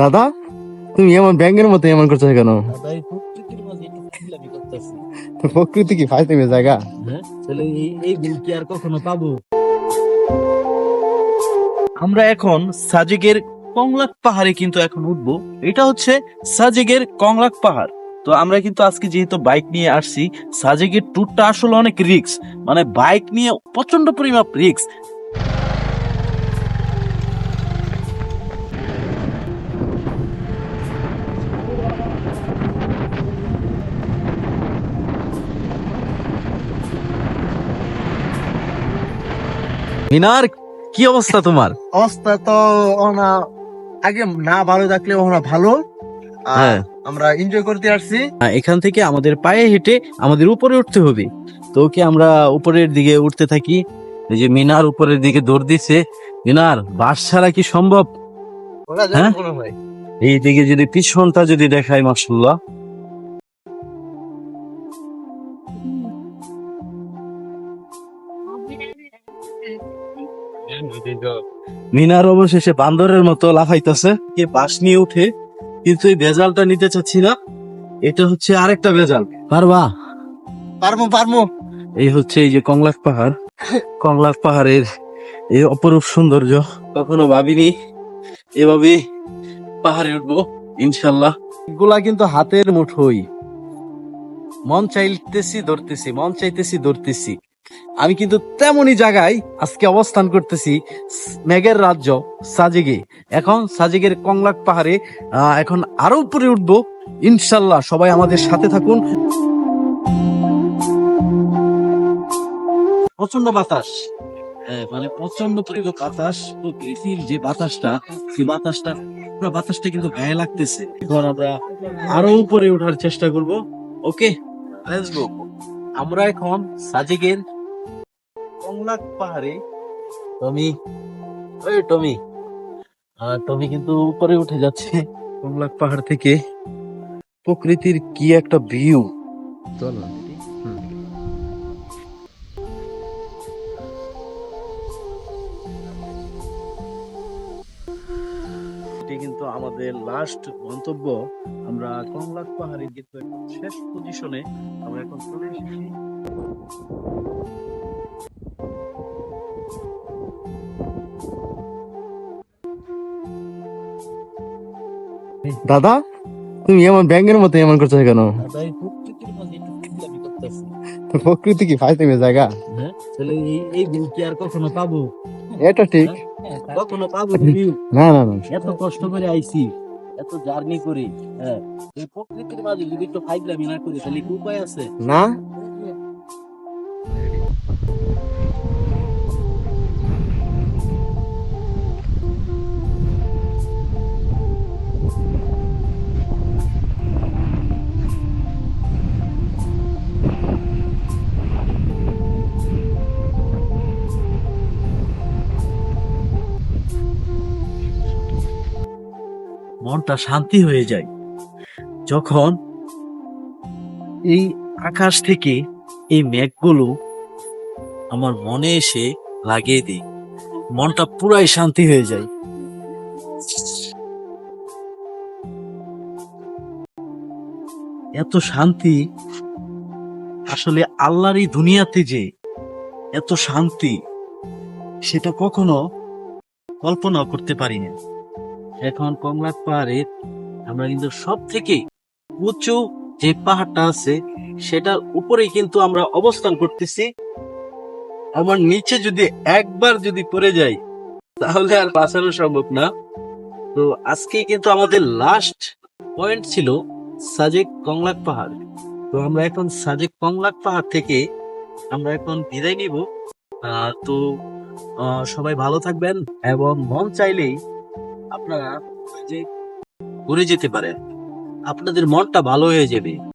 দাদা তুমি এমন ব্যাঙের মতো এমন করছ কেন? প্রকৃতি কি ফাইতে জায়গা? হ্যাঁ এই কি আর কখনো পাবো? আমরা এখন সাজেকের কংলাক পাহাড়ে কিন্তু এখন উঠবো। এটা হচ্ছে সাজেকের কংলাক পাহাড়। তো আমরা কিন্তু আজকে যেহেতু বাইক নিয়ে আসছি সাজেকের ট্যুরটা আসলে অনেক রিক্স মানে বাইক নিয়ে প্রচণ্ড পরিমাপ রিক্স মিনার কি অবস্থা তোমার? অবস্থা তো ওনা আগে না ভালো থাকলে ওনা ভালো। হ্যাঁ। আমরা এনজয় করতে আসছি। এখান থেকে আমাদের পায়ে হেঁটে আমাদের উপরে উঠতে হবে। তো ওকে আমরা উপরের দিকে উঠতে থাকি। এই যে মিনার উপরের দিকে দৌড় দিচ্ছে। মিনার বাস ছাড়া কি সম্ভব? ওরা হ্যাঁ? এই দিকে যদি পিছনটা যদি দেখায় মাসাল্লাহ মিনার অবশেষে বান্দরের মতো লাফাইতেছে। কে বাস নিয়ে উঠে কিন্তু এই ভেজালটা নিতে চাচ্ছি না। এটা হচ্ছে আরেকটা ভেজাল। পারবা? পারমু পারমু। এই হচ্ছে এই যে কংলাক পাহাড়। কংলাক পাহাড়ের এই অপরূপ সৌন্দর্য। কখনো ভাবিনি এভাবে পাহাড়ে উঠবো ইনশাল্লাহগুলা কিন্তু হাতের মুঠোই। মন চাইতেছি ধরতেছি মন চাইতেছি ধরতেছি। আমি কিন্তু তেমনই জায়গায় আজকে অবস্থান করতেছি মেঘের রাজ্য সাজেগে। এখন সাজেগের কংলাক পাহাড়ে এখন আরও উপরে উঠবো। ইনশাল্লাহ সবাই আমাদের সাথে থাকুন। প্রচণ্ড বাতাস। হ্যাঁ, মানে প্রচণ্ড পরিমাণ বাতাস প্রকৃতির যে বাতাসটা সেই বাতাসটা পুরো বাতাসটা কিন্তু গায়ে লাগতেছে। এখন আমরা আরও উপরে ওঠার চেষ্টা করব। ওকে লেটস গো আমরা এখন সাজেগের কংলাক পাহাড়ে। টমি ওই টমি। টমি কিন্তু উপরে উঠে যাচ্ছে। কংলাক পাহাড় থেকে প্রকৃতির কি একটা ভিউ চলো। এটি কিন্তু আমাদের লাস্ট গন্তব্য। আমরা কংলাক পাহাড়ে কিন্তু শেষ পজিশনে আমরা এখন চলে এসেছি। দাদা তুমি এমন ব্যাঙের মতো এমন করছ কেন? প্রকৃতি কি ফাইতে জায়গা? হ্যাঁ এই কি আর কখনো পাবো? এটা ঠিক। কখনো পাবো? না না না। এত কষ্ট করে আইছি এত জার্নি করি হ্যাঁ এই প্রকৃতির মাঝে যদি একটু ফাইজলামি না করি তাহলে কি উপায় আছে? না। মনটা শান্তি হয়ে যায়। যখন এই আকাশ থেকে এই মেঘগুলো আমার মনে এসে লাগিয়ে দিই মনটা পুরাই শান্তি হয়ে যায়। এত শান্তি আসলে আল্লাহর এই দুনিয়াতে যে এত শান্তি, সেটা কখনো কল্পনা করতে পারি না। এখন কংলাক পাহাড়ের আমরা কিন্তু সব থেকে উঁচু যে পাহাড়টা আছে, সেটার উপরেই কিন্তু আমরা অবস্থান করতেছি। আমার নিচে যদি একবার যদি পড়ে যাই, তাহলে আর বাঁচানো সম্ভব না। তো আজকে কিন্তু আমাদের লাস্ট পয়েন্ট ছিল সাজেক কংলাক পাহাড়। তো আমরা এখন সাজেক কংলাক পাহাড় থেকে আমরা এখন বিদায় নিব। তো সবাই ভালো থাকবেন এবং মন চাইলেই আপনারা যে ঘুরে যেতে পারেন। আপনাদের মনটা ভালো হয়ে যাবে।